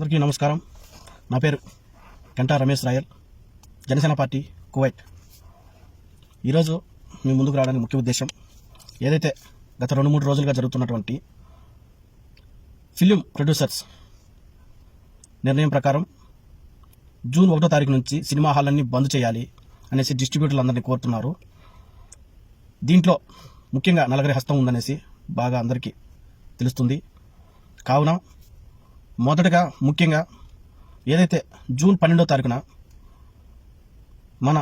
అందరికీ నమస్కారం. నా పేరు Ganta Ramesh Royal Janasena party Kuwait. ఈరోజు మీ ముందుకు రావడానికి ముఖ్య ఉద్దేశం ఏదైతే గత రెండు మూడు రోజులుగా జరుగుతున్నటువంటి ఫిలిం ప్రొడ్యూసర్స్ నిర్ణయం ప్రకారం జూన్ ఒకటో తారీఖు నుంచి సినిమా హాళ్ళన్నీ బంద్ చేయాలి అనేసి డిస్ట్రిబ్యూటర్లు అందరినీ కోరుతున్నారు. దీంట్లో ముఖ్యంగా నలగరి హస్తం ఉందనేసి బాగా అందరికీ తెలుస్తుంది. కావున మొదటగా ముఖ్యంగా ఏదైతే జూన్ పన్నెండో తారీఖున మన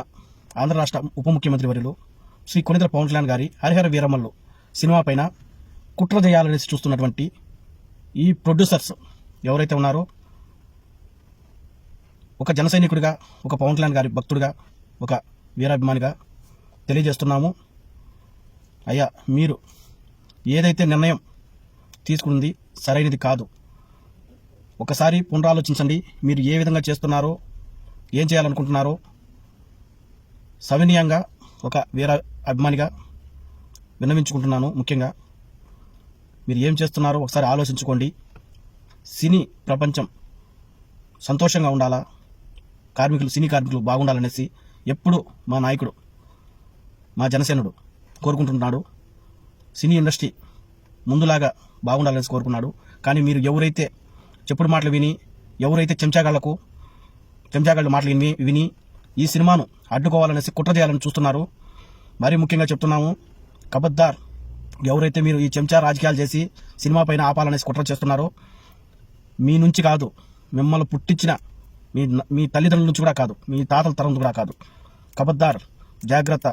ఆంధ్ర రాష్ట్ర ఉప ముఖ్యమంత్రి వర్యులు శ్రీ కొనిద్ర పవన్ కళ్యాణ్ గారి హరిహర వీరమల్లు సినిమా పైన కుట్ర చేయాలనేసి చూస్తున్నటువంటి ఈ ప్రొడ్యూసర్స్ ఎవరైతే ఉన్నారో ఒక జన సైనికుడిగా ఒక పవన్ కళ్యాణ్ గారి భక్తుడిగా ఒక వీరాభిమానిగా తెలియజేస్తున్నాము. అయ్యా మీరు ఏదైతే నిర్ణయం తీసుకుంది సరైనది కాదు. ఒకసారి పునరాలోచించండి. మీరు ఏ విధంగా చేస్తున్నారో ఏం చేయాలనుకుంటున్నారో. సవినీయంగా ఒక వీర అభిమానిగా విన్నవించుకుంటున్నాను ముఖ్యంగా. మీరు ఏం చేస్తున్నారో ఒకసారి ఆలోచించుకోండి. సినీ ప్రపంచం సంతోషంగా ఉండాలా? కార్మికులు సినీ కార్మికులు బాగుండాలనేసి ఎప్పుడు మా నాయకుడు మా జనసేనుడు కోరుకుంటున్నాడు. సినీ ఇండస్ట్రీ ముందులాగా బాగుండాలని కోరుకున్నాడు. కానీ మీరు ఎవరైతే చెప్పుడు మాటలు విని ఎవరైతే చెంచాగాళ్ళకు చెంచాగాళ్ళు మాటలు విని విని ఈ సినిమాను అడ్డుకోవాలనేసి కుట్ర చేయాలని చూస్తున్నారు మరీ ముఖ్యంగా చెప్తున్నాము కబద్దార్ ఎవరైతే మీరు ఈ చెంచా రాజకీయాలు చేసి సినిమా పైన ఆపాలనేసి కుట్ర చేస్తున్నారో మీ నుంచి కాదు మిమ్మల్ని పుట్టించిన మీ మీ తల్లిదండ్రుల నుంచి కూడా కాదు మీ తాతల తరం కూడా కాదు. కబద్దార్ జాగ్రత్త.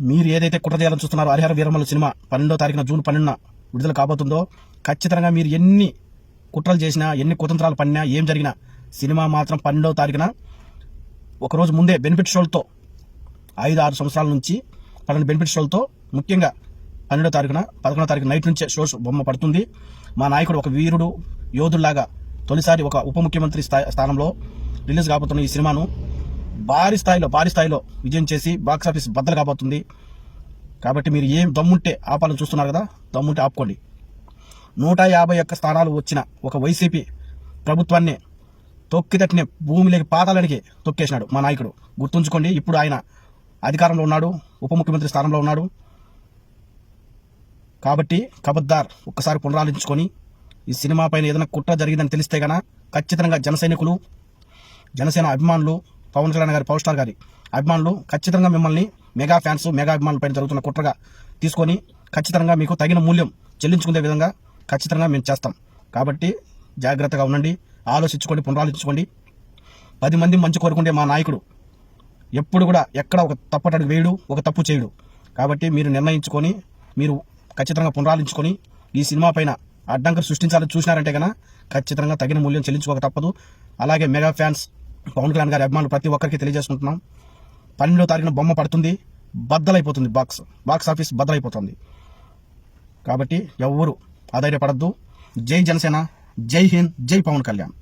మీరు ఏదైతే కుట్ర చేయాలని చూస్తున్నారో హరిహర వీరమల సినిమా పన్నెండో తారీఖున జూన్ పన్నెండున విడుదల కాబోతుందో ఖచ్చితంగా మీరు ఎన్ని కుట్రలు చేసినా ఎన్ని కుతంత్రాలు పడినా ఏం జరిగినా సినిమా మాత్రం పన్నెండవ తారీఖున ఒకరోజు ముందే బెనిఫిట్ షోలతో ఐదు ఆరు సంవత్సరాల నుంచి పన్నెండు బెనిఫిట్ షోలతో ముఖ్యంగా పన్నెండో తారీఖున పదకొండో తారీఖు నైట్ నుంచే షోస్ బొమ్మ పడుతుంది. మా నాయకుడు ఒక వీరుడు యోధుల్లాగా తొలిసారి ఒక ఉప ముఖ్యమంత్రి స్థాయి స్థానంలో రిలీజ్ కాబోతున్న ఈ సినిమాను భారీ స్థాయిలో భారీ స్థాయిలో విజయం చేసి బాక్స్ ఆఫీస్ బద్దలు కాబోతుంది. కాబట్టి మీరు ఏం దమ్ముంటే ఆపాలని చూస్తున్నారు కదా దమ్ముంటే ఆపుకోండి. నూట యాభై ఒక్క స్థానాలు వచ్చిన ఒక వైసీపీ ప్రభుత్వాన్ని తొక్కితట్టిన భూమిలోకి పాతాలనికి తొక్కేసినాడు మా నాయకుడు. గుర్తుంచుకోండి ఇప్పుడు ఆయన అధికారంలో ఉన్నాడు ఉప ముఖ్యమంత్రి స్థానంలో ఉన్నాడు. కాబట్టి కబద్దార్ ఒక్కసారి పునరాలించుకొని ఈ సినిమా పైన ఏదైనా కుట్ర జరిగిందని తెలిస్తే గన ఖచ్చితంగా జన సైనికులు జనసేన అభిమానులు పవన్ కళ్యాణ్ గారి పవర్ స్టార్ గారి అభిమానులు ఖచ్చితంగా మిమ్మల్ని మెగా ఫ్యాన్స్ మెగా అభిమానుల పైన జరుగుతున్న కుట్రగా తీసుకొని ఖచ్చితంగా మీకు తగిన మూల్యం చెల్లించుకునే విధంగా ఖచ్చితంగా మేము చేస్తాం. కాబట్టి జాగ్రత్తగా ఉండండి ఆలోచించుకోండి పునరాలోచించుకోండి. పది మంది మంచి కోరుకుంటే మా నాయకుడు ఎప్పుడు కూడా ఎక్కడ ఒక తప్పటడుగు వేయడు ఒక తప్పు చేయడు. కాబట్టి మీరు నిర్ణయించుకొని మీరు ఖచ్చితంగా పునరాలించుకొని ఈ సినిమా పైన అడ్డంకులు సృష్టించాలని చూసినారంటే కనుక ఖచ్చితంగా తగిన మూల్యం చెల్లించుకోక తప్పదు. అలాగే మెగా ఫ్యాన్స్ పవన్ కళ్యాణ్ గారి అభిమానులు ప్రతి ఒక్కరికి తెలియజేసుకుంటున్నాం. పన్నెండో తారీఖున బొమ్మ పడుతుంది బద్దలైపోతుంది బాక్స్. బాక్స్ ఆఫీస్ బద్దలైపోతుంది. కాబట్టి ఎవరు అధైర్యపడద్దు జై జనసేన జై హింద్ జై పవన్ కళ్యాణ్.